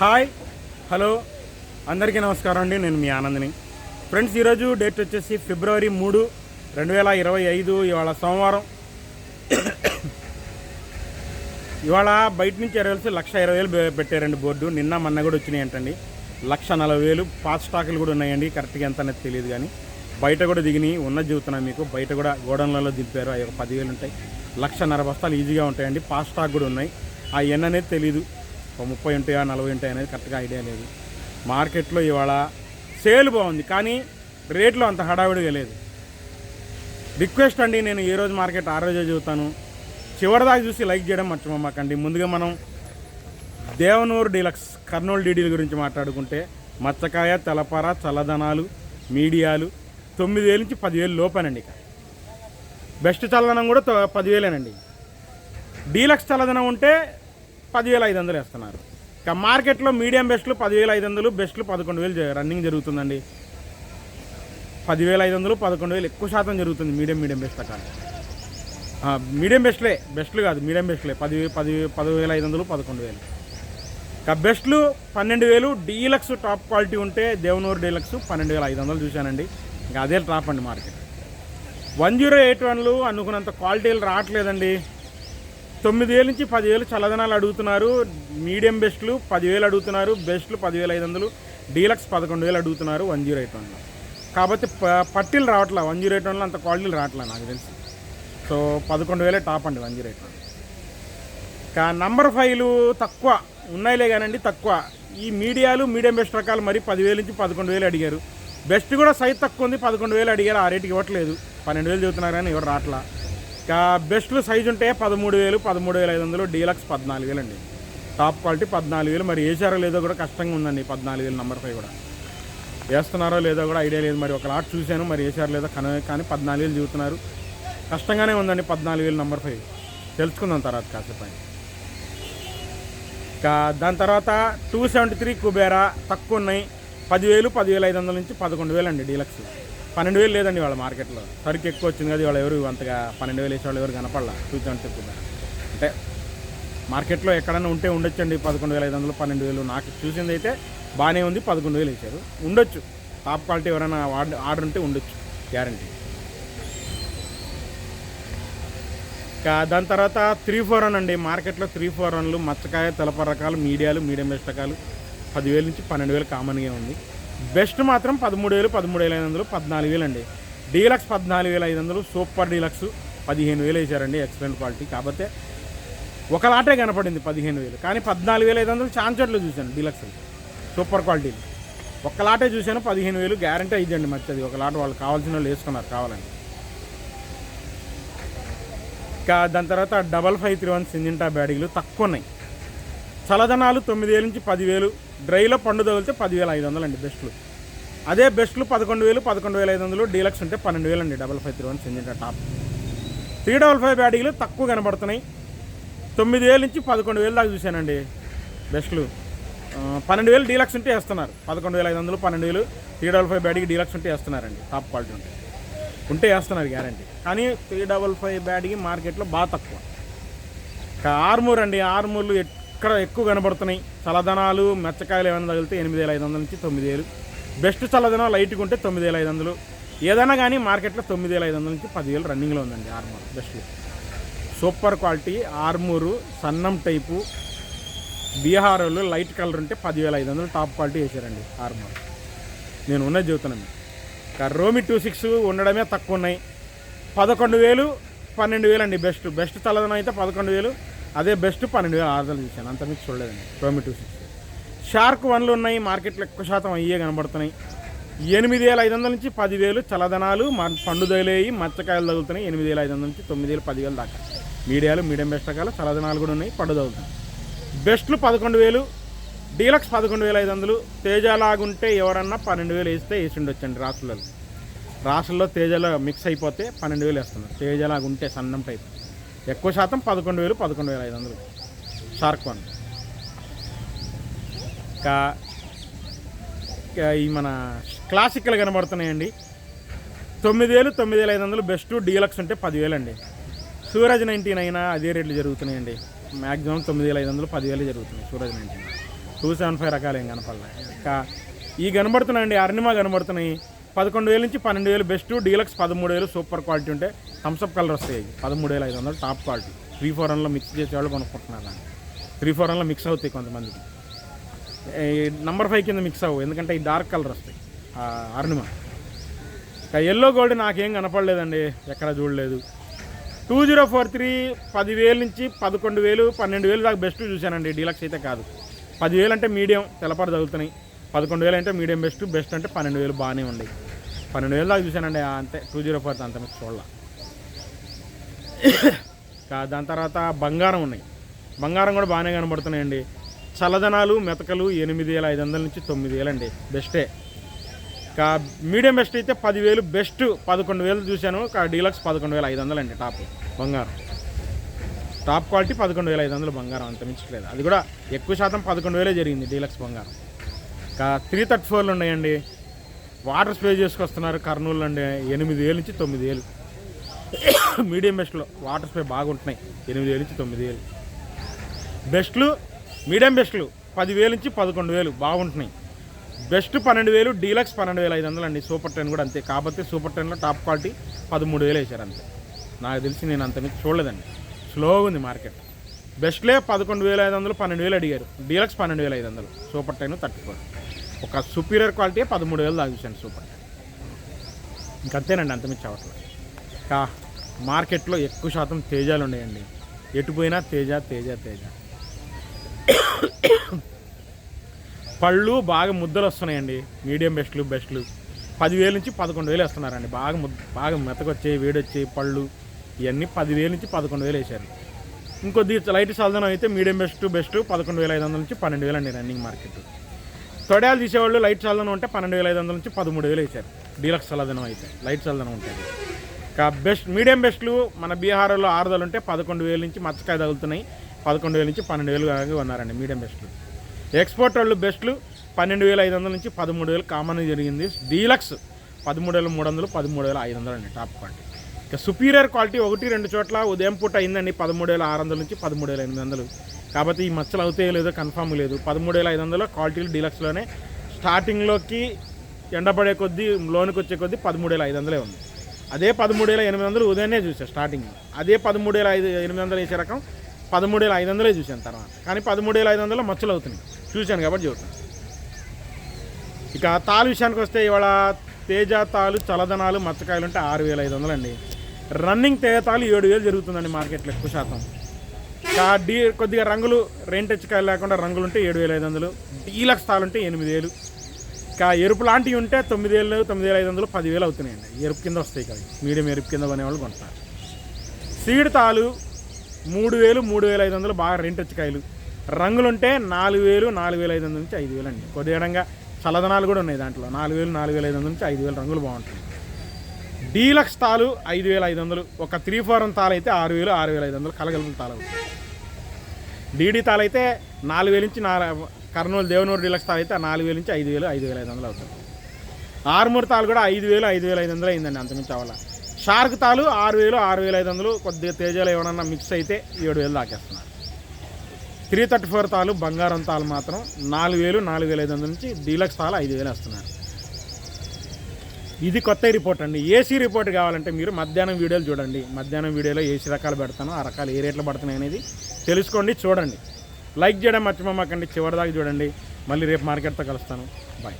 Hi hello అందరికీ నమస్కారం అండి. నేను మీ ఆనందిని. ఫ్రెండ్స్ ఈరోజు డేట్ వచ్చేసి ఫిబ్రవరి మూడు రెండు వేల ఇరవై ఐదు ఇవాళ సోమవారం. ఇవాళ బయట నుంచి ఇరవై లక్ష ఇరవై వేలు పెట్టారండి బోర్డు. నిన్న మొన్న కూడా వచ్చినాయంటండి లక్ష నలభై వేలు పాస్ స్టాకులు కూడా ఉన్నాయండి. కరెక్ట్గా ఎంత అనేది తెలియదు కానీ బయట కూడా దిగినాయి. ఉన్న చెబుతున్నాను మీకు బయట కూడా గోడౌన్లలో దింపారు. అవి ఒక పదివేలు ఉంటాయి. లక్షన్నర బస్తాలు ఈజీగా ఉంటాయండి. పాస్ స్టాక్ కూడా ఉన్నాయి. ఆ ఎన్ అనేది తెలియదు ముప్పై ఉంటాయా నలభై ఉంటాయి అనేది కరెక్ట్గా ఐడియా లేదు. మార్కెట్లో ఇవాళ సేల్ బాగుంది కానీ రేట్లో అంత హడావిడిగా లేదు. రిక్వెస్ట్ అండి నేను ఏ రోజు మార్కెట్ ఆ రోజే చదువుతాను చివరిదాకా చూసి లైక్ చేయడం మర్చిపోమాకండి. ముందుగా మనం దేవనూరు డీలక్స్ కర్నూలు డీడీల గురించి మాట్లాడుకుంటే మచ్చకాయ తలపర చల్లదనాలు మీడియాలు తొమ్మిది వేల నుంచి పదివేలు లోపేనండి ఇక. బెస్ట్ చల్లదనం కూడా తొ- పదివేలేనండి. డీలక్స్ చల్లదనం ఉంటే పదివేల ఐదు వందలు వేస్తున్నారు. ఇక మార్కెట్లో మీడియం బెస్ట్లు పదివేల ఐదు వందలు బెస్ట్లు పదకొండు వేలు జ- రన్నింగ్ జరుగుతుందండి. పదివేల ఐదు వందలు పదకొండు వేలు ఎక్కువ శాతం జరుగుతుంది మీడియం మీడియం బెస్ట్ అక్కడ మీడియం బెస్ట్లే బెస్ట్లు కాదు మీడియం బెస్ట్లే పది పది పదివేల ఐదు వందలు పదకొండు వేలు. ఇక బెస్ట్లు పన్నెండు వేలు డీలక్స్ టాప్ క్వాలిటీ ఉంటే దేవనూరు డీలక్స్ పన్నెండు వేల ఐదు వందలు చూశానండి. ఇంకా అదే టాప్ అండి మార్కెట్. వన్ జీరో ఎయిట్ వన్లు అనుకున్నంత క్వాలిటీలు రావట్లేదండి. తొమ్మిది వేలు నుంచి పదివేలు చల్లదనాలు అడుగుతున్నారు. మీడియం బెస్ట్లు పదివేలు అడుగుతున్నారు. బెస్ట్లు పదివేల ఐదు వందలు. డీలక్స్ పదకొండు వేలు అడుగుతున్నారు వన్ జీరో ఎయిట్ వన్లో. కాబట్టి ప- పట్టీలు రావట్లే వన్ జీరో ఎయిట్ వన్లో అంత క్వాలిటీలు రావట్లే నాకు తెలిసి. సో పదకొండు వేలే టాప్ అండి వన్ జీరో ఎయిట్ వన్. ఇంకా నంబర్ ఫైవ్లు తక్కువ ఉన్నాయిలే కానండి తక్కువ. ఈ మీడియాలు మీడియం బెస్ట్ రకాలు మరి పదివేలు నుంచి పదకొండు వేలు అడిగారు. బెస్ట్ కూడా సైజ్ తక్కువ ఉంది పదకొండు వేలు అడిగారు. ఆ రేటుకి ఇవ్వట్లేదు. పన్నెండు వేలు చదువుతున్నారు కానీ ఎవరు రావట్లా బెస్ట్లు సైజు ఉంటే పదమూడు వేలు పదమూడు వేల ఐదు వందలు డీలక్స్ పద్నాలుగు వేలు అండి టాప్ క్వాలిటీ పద్నాలుగు వేలు. మరి వేసారో లేదో కూడా కష్టంగా ఉందండి పద్నాలుగు వేలు నెంబర్ ఫైవ్ కూడా. వేస్తున్నారో లేదో కూడా ఐడియా లేదు. మరి ఒక లాట్ చూశాను. మరి వేసారో లేదో కన కానీ పద్నాలుగు వేలు చూస్తున్నారు. కష్టంగానే ఉందండి పద్నాలుగు వేలు నెంబర్ ఫైవ్ తెలుసుకుందాం తర్వాత కాసేపు ఇంకా దాని తర్వాత టూ సెవెంటీ త్రీ కుబేరా తక్కువ ఉన్నాయి. పదివేలు పదివేల ఐదు వందల నుంచి పదకొండు వేలు అండి డీలక్స్. పన్నెండు వేలు లేదండి వాళ్ళ మార్కెట్లో. సరుకు ఎక్కువ వచ్చింది కదా వాళ్ళు ఎవరు అంతగా పన్నెండు వేలు వేసేవాళ్ళు ఎవరు కనపడలా? చూద్దామని సెవెంటీ అంటే మార్కెట్లో ఎక్కడైనా ఉంటే ఉండొచ్చండి పదకొండు వేల ఐదు వందలు పన్నెండు వేలు. నాకు చూసింది అయితే బాగానే ఉంది పదకొండు వేలు వేశారు. ఉండొచ్చు. టాప్ క్వాలిటీ ఎవరైనా ఆర్డర్ ఆర్డర్ ఉంటే ఉండొచ్చు. గ్యారంటీ ఇంకా దాని తర్వాత త్రీ ఫోర్ వన్ అండి. మార్కెట్లో త్రీ ఫోర్ వన్లు మచ్చకాయ తెలప రకాలు మీడియాలు మీడియం బెస్ట్ రకాలు పదివేల నుంచి పన్నెండు వేలు కామన్గా ఉంది. బెస్ట్ మాత్రం పదమూడు వేలు పదమూడు వేల ఐదు వందలు పద్నాలుగు వేలు అండి. డీలక్స్ పద్నాలుగు వేల ఐదు వందలు సూపర్ డీలక్స్ పదిహేను వేలు వేశారండి ఎక్సలెంట్ క్వాలిటీ. కాకపోతే ఒక లాటే కనపడింది పదిహేను వేలు. కానీ పద్నాలుగు వేల ఐదు వందలు చాన్సెట్లు చూశాను డీలక్స్ సూపర్ క్వాలిటీలు ఒక్క లాటే చూశాను పదిహేను వేలు గ్యారంటీ అయ్యిందండి అది ఒక లాట్ వాళ్ళు కావాల్సిన వాళ్ళు వేసుకున్నారు కావాలండి ఇంకా దాని తర్వాత double five three one Syngenta బ్యాడీలు తక్కువ ఉన్నాయి. చలదనాలు తొమ్మిది వేల నుంచి పదివేలు డ్రైలో పండు తగిలితే పదివేల ఐదు వందలు అండి బెస్ట్లు. అదే బెస్ట్లు పదకొండు వేలు పదకొండు వేల ఐదు వందలు డీలక్స్ ఉంటే పన్నెండు వేలు అండి double five three one Syngenta top. Three double five బ్యాడీలు తక్కువ కనబడుతున్నాయి. తొమ్మిది వేల నుంచి పదకొండు వేలు దాకా చూశానండి బెస్ట్లు. పన్నెండు వేలు డీలక్స్ ఉంటే వేస్తున్నారు. పదకొండు వేల ఐదు వందలు పన్నెండు వేలు త్రీ డబల్ ఫైవ్ బ్యాడీకి డీలక్స్ ఉంటే వేస్తున్నారండి. టాప్ క్వాలిటీ ఉంటే. ఉంటే వేస్తున్నారు గ్యారంటీ. కానీ త్రీ డబల్ ఫైవ్ బ్యాడ్కి మార్కెట్లో బాగా తక్కువ. ఆర్మూర్ అండి ఆర్మూర్లు ఇక్కడ ఎక్కువ కనబడుతున్నాయి? చల్లదనాలు మెచ్చకాయలు ఏమైనా తగిలితే ఎనిమిది వేల ఐదు వందల నుంచి తొమ్మిది వేలు బెస్ట్ చల్లదనం లైట్గా ఉంటే తొమ్మిది వేల ఐదు వందలు. ఏదైనా కానీ మార్కెట్లో తొమ్మిది వేల ఐదు వందల నుంచి పదివేలు రన్నింగ్లో ఉందండి Armoor best. Super quality Armoor సన్నం టైపు బీహార్ వాళ్ళు లైట్ కలర్ ఉంటే పదివేల ఐదు వందలు టాప్ క్వాలిటీ వేసారండి ఆర్మూర్. నేను ఉన్నది చెబుతున్నాను రోమి టూ సిక్స్ ఉండడమే తక్కువ ఉన్నాయి. పదకొండు వేలు పన్నెండు వేలు అండి బెస్ట్. బెస్ట్ చల్లదనం అయితే పదకొండు వేలు అదే బెస్ట్ పన్నెండు వేలు వందలు చూశాను. అంత మీకు చూడలేదండి. టోమీ టూ సిక్స్ షార్క్ వన్లు ఉన్నాయి మార్కెట్లో ఎక్కువ శాతం అయ్యే కనబడుతున్నాయి. ఎనిమిది వేల ఐదు వందల నుంచి పదివేలు చల్లదనాలు పండు తగిలేయి మచ్చకాయలు తగులుతున్నాయి. ఎనిమిది వేల ఐదు వందల నుంచి తొమ్మిది వేలు పదివేలు దాకా. మీడియాలు మీడియం బెస్ట్ రకాలు చల్లదనాలు కూడా ఉన్నాయి పండు తగులుతున్నాయి. బెస్ట్లు పదకొండు వేలు డీలక్స్ పదకొండు వేల ఐదు వందలు. తేజలాగుంటే ఎవరన్నా పన్నెండు వేలు వేస్తే వేసి ఉండొచ్చండి రాసులలో. రాసుల్లో తేజలో మిక్స్ అయిపోతే పన్నెండు వేలు వేస్తున్నారు. తేజలాగుంటే సన్నం టైప్. ఎక్కువ శాతం పదకొండు వేలు పదకొండు వేల ఐదు వందలు. Shark one. ఇంకా ఈ మన క్లాసికల్ కనబడుతున్నాయండి. తొమ్మిది వేలు తొమ్మిది వేల ఐదు వందలు బెస్ట్ డీలక్స్ ఉంటే పదివేలు అండి. సూరజ్ నైన్టీన్ అయినా అదే రేట్లు జరుగుతున్నాయండి. మ్యాక్సిమం తొమ్మిది వేల ఐదు వందలు పదివేలు జరుగుతున్నాయి Suraj nineteen. Two seven five రకాలు ఏం కనపడలే. ఇంకా ఈ కనబడుతున్నాయండి అర్నిమా కనబడుతున్నాయి. పదకొండు వేల నుంచి పన్నెండు వేలు బెస్ట్ డీలక్స్ పదమూడు వేలు సూపర్ క్వాలిటీ ఉంటే థమ్స్అప్ కలర్ వస్తాయి పదమూడు వేల ఐదు వందలు టాప్ క్వాలిటీ. త్రీ ఫోర్ వన్లో మిక్స్ చేసేవాళ్ళు కొనుక్కుంటున్నారు త్రీ ఫోర్ వన్లో మిక్స్ అవుతాయి కొంతమందికి. నంబర్ ఫైవ్ కింద మిక్స్ అవ్వవు ఎందుకంటే ఈ డార్క్ కలర్ వస్తాయి. ఆ అరుణిమ. ఎల్లో గోల్డ్ నాకేం కనపడలేదండి ఎక్కడ చూడలేదు. టూ జీరో ఫోర్ త్రీ పదివేల నుంచి పదకొండు వేలు పన్నెండు వేలు దాకా బెస్ట్ చూశానండి డీలక్స్ అయితే కాదు. పదివేలు అంటే మీడియం తెల్లపాటు తగులుతున్నాయి పదకొండు వేలు అంటే మీడియం బెస్ట్ బెస్ట్ అంటే పన్నెండు వేలు బాగానే ఉన్నాయి. పన్నెండు వేలు దాకా చూశానండి అంతే. టూ జీరో ఫోర్ అంత మీకు చూడాల. ఇంకా దాని తర్వాత బంగారం ఉన్నాయి. బంగారం కూడా బాగానే కనబడుతున్నాయండి. చల్లదనాలు మెతకలు ఎనిమిది వేల ఐదు వందల నుంచి తొమ్మిది వేలు అండి బెస్టే. ఇంకా మీడియం బెస్ట్ అయితే పదివేలు బెస్ట్ పదకొండు వేలు చూశాను. డీలక్స్ పదకొండు వేల ఐదు వందలు అండి టాప్. బంగారం. టాప్ క్వాలిటీ పదకొండు వేల ఐదు వందలు బంగారం అంత మించట్లేదు అది కూడా ఎక్కువ శాతం పదకొండు వేలే జరిగింది డీలక్స్ బంగారం. ఇంకా త్రీ థర్టీ ఫోర్లు ఉన్నాయండి. వాటర్ స్ప్రే చేసుకొస్తున్నారు కర్నూలు అండి. ఎనిమిది వేలు నుంచి తొమ్మిది వేలు మీడియం బెస్ట్లో వాటర్ స్ప్రే బాగుంటున్నాయి. ఎనిమిది వేలు నుంచి తొమ్మిది వేలు బెస్ట్లు మీడియం బెస్ట్లు పదివేలు నుంచి పదకొండు వేలు బాగుంటున్నాయి. బెస్ట్ పన్నెండు వేలు డీలక్స్ పన్నెండు వేల ఐదు వందలు అండి. సూపర్ టెన్ కూడా అంతే. కాకపోతే సూపర్ టెన్లో టాప్ క్వాలిటీ పదమూడు వేలు వేశారు అంతే. నాకు తెలిసి నేను అంత మీకు చూడలేదండి. స్లోగా ఉంది మార్కెట్. బెస్ట్లే పదకొండు వేల ఐదు వందలు పన్నెండు వేలు అడిగారు. డీలక్స్ పన్నెండు వేల ఐదు వందలు. సూపర్ టెన్ థర్టీ ఫోర్ ఒక సుపీరియర్ క్వాలిటీ పదమూడు వేలు దాకా సూపర్ ఇంకంతేనండి అంత మించి అవ్వట్లేదు. ఇంకా మార్కెట్లో ఎక్కువ శాతం తేజాలు ఉన్నాయండి. ఎటు పోయినా తేజ తేజ తేజ. పళ్ళు బాగా ముద్దలు వస్తున్నాయండి. మీడియం బెస్ట్లు బెస్ట్లు. పదివేలు నుంచి పదకొండు వేలు వేస్తున్నారండి. బాగా ముద్ద బాగా మెతకొచ్చే వేడొచ్చే పళ్ళు ఇవన్నీ పదివేలు నుంచి పదకొండు వేలు వేశారు. ఇంకొద్ది లైట్ సాధనం అయితే మీడియం బెస్ట్ బెస్ట్ పదకొండు వేల ఐదు వందల నుంచి పన్నెండు వేలు అండి రన్నింగ్ మార్కెట్. తొడాలు తీసేవాళ్ళు లైట్ చల్లదనం ఉంటే పన్నెండు వేల ఐదు వందల నుంచి పదమూడు వేలు వేసారు డీలక్స్ చల్లదనం అయితే లైట్ చల్లదనం ఉంటుంది. ఇంకా బెస్ట్ మీడియం బెస్ట్లు మన బీహార్లో ఆరుదలు ఉంటే పదకొండు వేల నుంచి మచ్చకాయ తగులుతున్నాయి. పదకొండు వేల నుంచి పన్నెండు వేలు ఉన్నారండి మీడియం బెస్ట్లు. ఎక్స్పోర్ట్ వాళ్ళు బెస్ట్లు పన్నెండు వేల ఐదు వందల నుంచి పదమూడు వేలు కామన్ జరిగింది. డీలక్స్ పదమూడు వేల మూడు వందలు పదమూడు వేల ఐదు వందలు అండి టాప్ క్వాలిటీ. ఇక సుపీరియర్ క్వాలిటీ ఒకటి రెండు చోట్ల ఉదయం పూట అయిందండి. పదమూడు వేల ఆరు వందల నుంచి పదమూడు వేల ఎనిమిది వందలు. కాబట్టి ఈ మచ్చలు అవుతాయో లేదో కన్ఫామ్ లేదు. పదమూడు వేల ఐదు వందలు క్వాలిటీలు డీలక్స్లోనే స్టార్టింగ్లోకి ఎండపడే కొద్దీ లోనికి వచ్చే కొద్దీ పదమూడు వేల ఐదు వందలే ఉంది. అదే పదమూడు వేల ఎనిమిది వందలు ఉదయాన్నే చూసాను స్టార్టింగ్. అదే పదమూడు వేల ఐదు ఎనిమిది వందలు వేసే రకం పదమూడు వేల ఐదు వందలే చూశాను తర్వాత. కానీ పదమూడు వేల ఐదు వందలు మచ్చలు అవుతున్నాయి. చూశాను కాబట్టి చెబుతాను ఇక తాలు విషయానికి వస్తే ఇవాళ తేజ తాలు చలదనాలు మచ్చకాయలు అంటే ఆరు వేల ఐదు వందలు అండి రన్నింగ్ తేజ ఏడు వేలు జరుగుతుందండి మార్కెట్లో ఎక్కువ శాతం. డీ కొద్దిగా రంగులు రెంట్ కాయలు లేకుండా రంగులు ఉంటే ఏడు వేల ఐదు వందలు డీలక్స్ తాలుంటే ఎనిమిది వేలు. ఇంకా ఎరుపు లాంటివి ఉంటే తొమ్మిది వేలు తొమ్మిది వేల ఐదు వందలు పదివేలు అవుతున్నాయండి. ఎరుపు కింద వస్తాయి కదా మీడియం ఎరుపు కింద కొనేవాళ్ళు కొంటారు. సీడ్ తాలు మూడు వేలు మూడు వేల ఐదు వందలు బాగా రెంట్ కాయలు రంగులుంటే నాలుగు వేలు నాలుగు వేల ఐదు వందల నుంచి ఐదు వేలు అండి. కొద్దిగా చల్లదనాలు కూడా ఉన్నాయి దాంట్లో. నాలుగు వేలు నాలుగు వేల ఐదు వందల నుంచి ఐదు వేల రంగులు బాగుంటాయి. డీలక్స్ తాలు ఐదు వేల ఐదు వందలు ఒక త్రీ ఫోర్ తాలు అయితే ఆరు వేలు ఆరు వేల ఐదు వందలు కలగలుగుల తాలు డీడీ తాలు అయితే నాలుగు వేల నుంచి నాలుగు కర్నూలు దేవనూరు డీలక్స్ తాలు అయితే నాలుగు వేల నుంచి ఐదు వేలు ఐదు వేల ఐదు వందలు అవుతుంది. ఆరుమూరు తాలు కూడా ఐదు వేలు ఐదు వేల ఐదు వందలు అయిందండి అంతమించి అవ్వాల. షార్క్ తాలు ఆరు వేలు ఆరు వేల ఐదు వందలు కొద్దిగా తేజాలు ఏమన్నా మిక్స్ అయితే ఏడు వేలు దాకేస్తున్నారు. త్రీ థర్టీ ఫోర్ తాలు బంగారం తాలు మాత్రం నాలుగు వేలు నాలుగు వేల ఐదు వందల నుంచి డీలక్స్ తాలు ఐదు వేలు వేస్తున్నారు. ఇది కొత్త రిపోర్ట్ అండి. ఏసీ రిపోర్ట్ కావాలంటే మీరు మధ్యాహ్నం వీడియోలు చూడండి. మధ్యాహ్నం వీడియోలో ఏసీ రకాలు పెడతాను ఆ రకాలు ఏ రేట్లు పడుతున్నాయి అనేది తెలుసుకోండి చూడండి. లైక్ చేయడం మర్చిపోమాకండి చివరిదాకా చూడండి. మళ్ళీ రేపు మార్కెట్తో కలుస్తాను. బాయ్